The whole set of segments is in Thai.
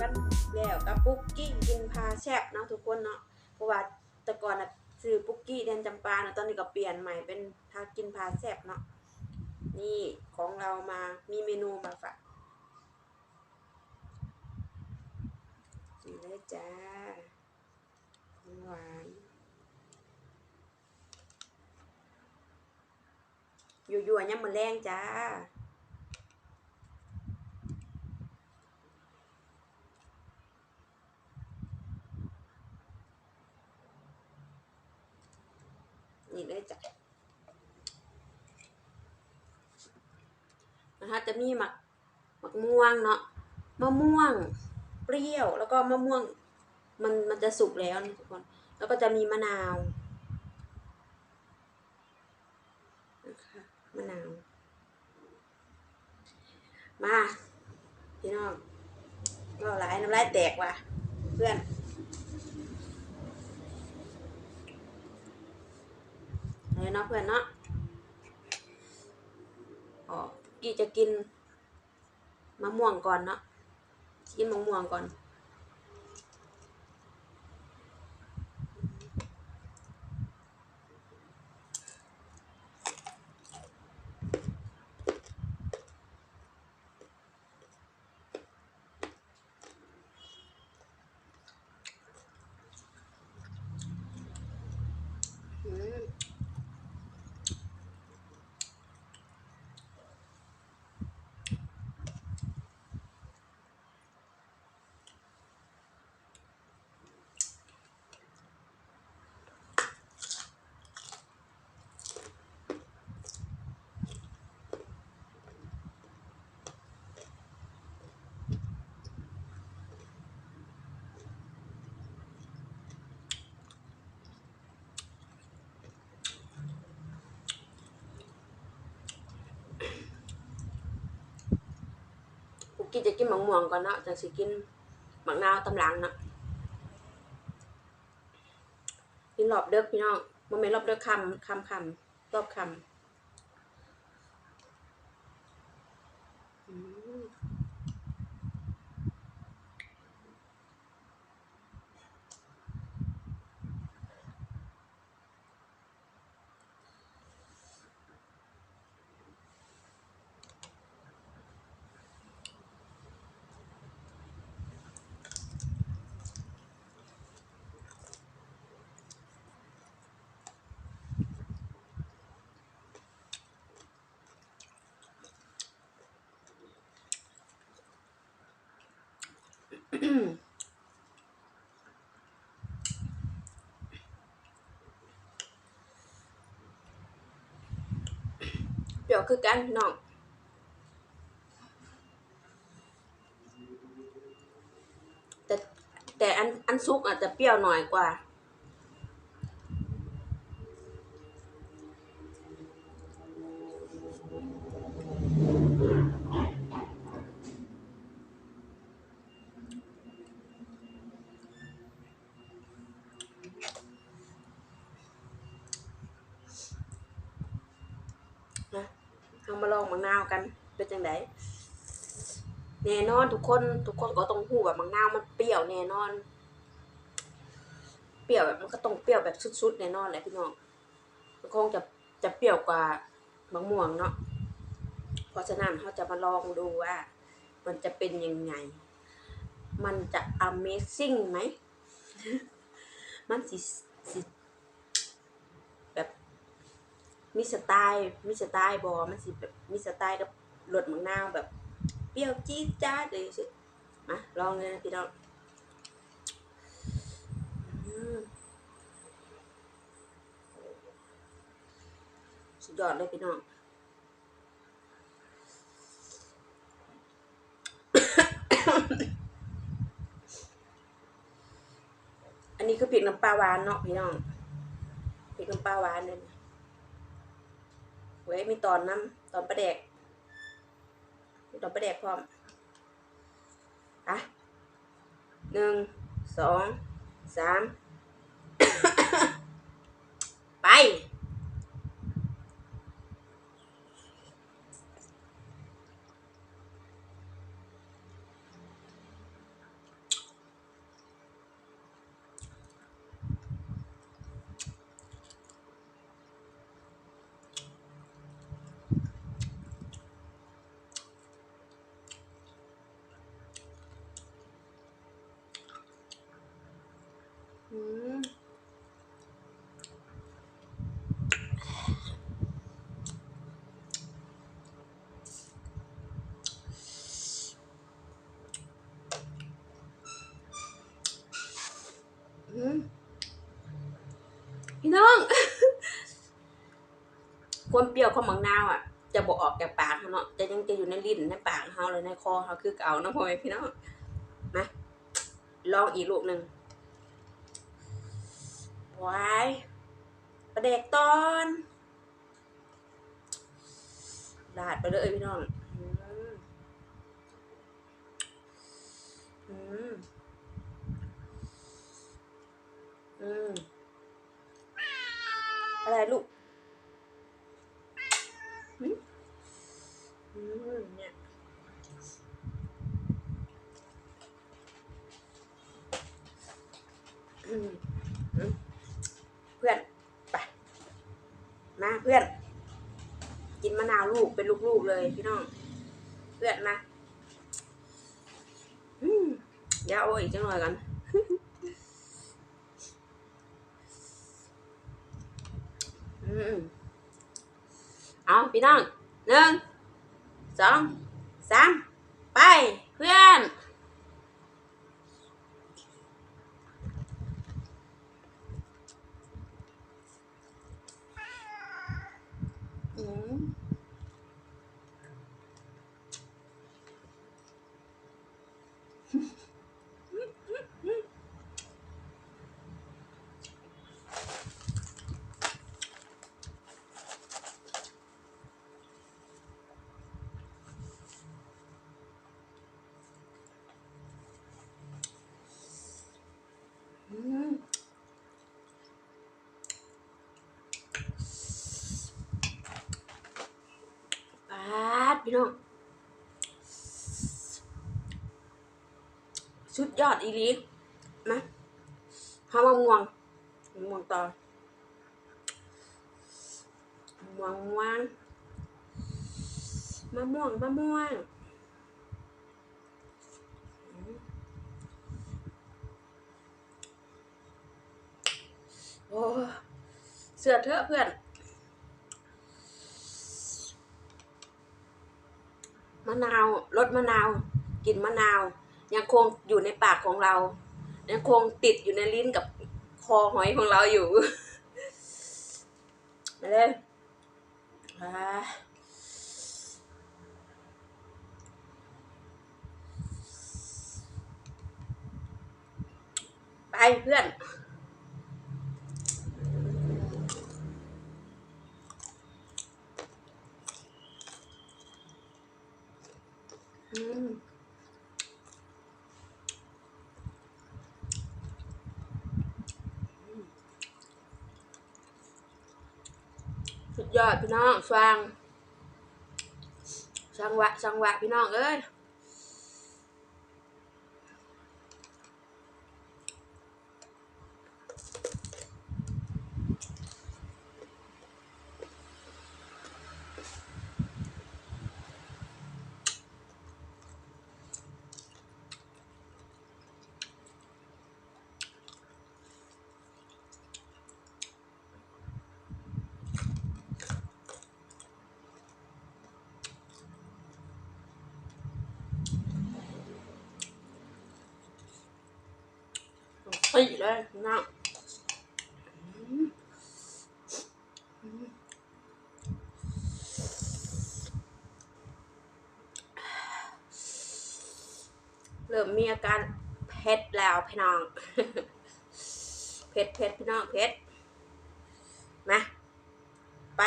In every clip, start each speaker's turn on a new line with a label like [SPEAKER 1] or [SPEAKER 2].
[SPEAKER 1] กันแล้วกับปุ๊กกี้กินพาแซบเนาะทุกคนเนาะเพราะว่าแต่ก่อนน่ะซื้อปุ๊กกี้แดนจำปาเนาะตอนนี้ก็เปลี่ยนใหม่เป็นพากินพาแซบเนาะนี่ของเรามามีเมนูมาฝากนี่เลยจ้าของหวานอยู่ๆเนี่ยมมันแรงจ้า นี่เลยจ้ะนะคะจะ มีหมักหมักม่วงเนาะมะม่วงเปรี้ยวแล้วก็มะม่วงมันมันจะสุกแล้วนะทุกคนแล้วก็จะมีมะนาวนะคะมะนาว มาพี่น้องก็หลายน้ำลายแตกว่ะเพื่อนเลยเนาะเพื่อนเนาะอ๋อกี่จะกิน มะม่วงก่อนเนาะกินมะม่วงก่อน อืม กูกินจะกินมะม่วงก่อนเนาะจังสิกินมะนาวตำลังเนาะกินรอบเด้อพี่น้องมันไม่นรอบเด้อคำคำคำรอบคำอืม เดี๋ยวคือกันพี่น้องแต่แต่อันอันซุกอาจจะเปรี้ยวหน่อยกว่า มาลองมะนาวกันเป็นจังไดแน่นอนทุกคนทุกคนก็ต้องหูแบบมะนาวมันเปรี้ยวแน่นอน เปรี้ยวแบบมันก็ต้องเปรี้ยวแบบสุดๆแน่นอนแหละพี่น้องมันคงจะจะเปรี้ยวกว่ามะม่วงเนาะเพราะฉะนั้นเขาจะมาลองดูว่า มันจะเป็นยังไง มันจะ amazing ไหม มันสิสิ มีสไตล์มีสไตล์บอมันสิแบบมีสไตล์กับรสมะนาวแบบ เปรี้ยวจี๊ดจ้าเลยสิมาลองเลยนะพี่น้องอืมสุดยอดเลยพี่น้องอันนี้คือพริกน้ำปลาหวานเนาะพี่น้องพริกน้ำปลาหวานเนี่ย ไว้มีตอนน้ำตอนประแดกมีตอนประแดกพร้อมอะหนึ่งสองสาม พี่น้อง ความเปรี้ยวของมังนาวอะ จะบอกออกจากปากเขาเนาะ จะยังจะอยู่ในลิ้นในปากเขาเลยในคอเขาคือเก่านะพ่อแม่พี่น้องนะลองอีกลูกหนึ่งวายประเด็กตอนลาดไปเลยพี่น้อง มาเพื่อน กินมะนาวลูกเป็นลูกๆเลยพี่น้อง เพื่อนมาอืมเดี๋ยวเอาอีกจังหน่อยกันอืมเอาพี่น้องหนึ่งสองสามไปเพื่อน อืมอืมปาด พี่น้องสุดยอดอีลีมาหามะม่วงมะม่วงต่อมะม่วงม่วงมะม่วงมะม่วงโอ้เสือเถอะเพื่อน มะนาวรสมะนาวกลิ่นมะนาว ยังคงอยู่ในปากของเรา ยังคงติดอยู่ในลิ้นกับคอหอยของเราอยู่มาเลยอ่าไปเพื่อน อืมสุดยอดพี่น้องสว่างสังหวะสังหวะพี่น้องเอ้ย ตีเลยนะเริ่มมีอาการเผ็ดแล้วพี่น้อง เผ็ดเผ็ดพี่น้องเผ็ดมาไป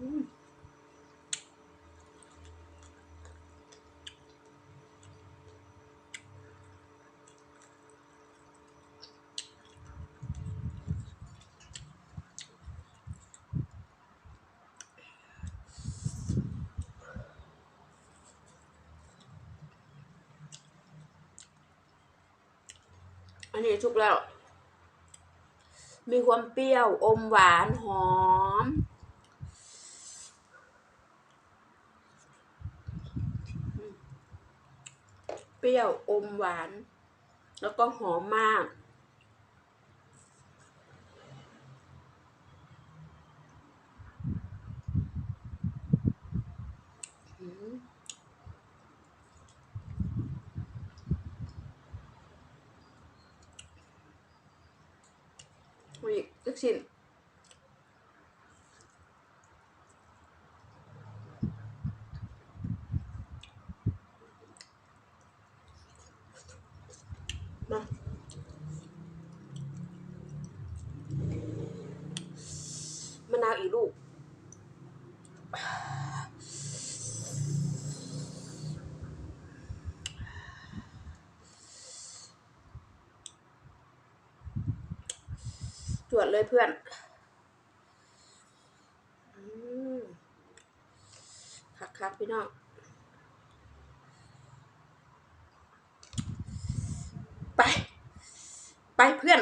[SPEAKER 1] อืมอั นนี้ทุกแล้ว มีความเปรี้ยวอมหวานหอม เปรี้ยวอมหวาน แล้วก็หอมมาก อืม ก ชิ้น มาะนาวอีกลูก จวดเลยเพื่อนคักคักพี่น้องไป ไปเพื่อน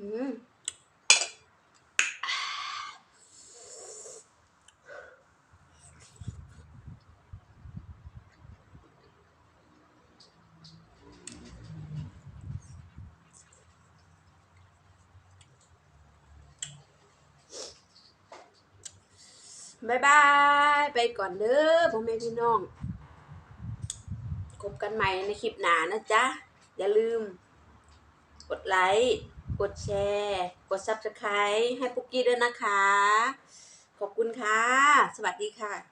[SPEAKER 1] อืม บายบาย ไปก่อนเด้อพ่อแม่พี่น้องพบกันใหม่ในคลิปหน้านะจ๊ะ อย่าลืม กดไลค์ กดแชร์ กด Subscribe ให้ปุกกี้ด้วยนะคะ ขอบคุณค่ะ สวัสดีค่ะ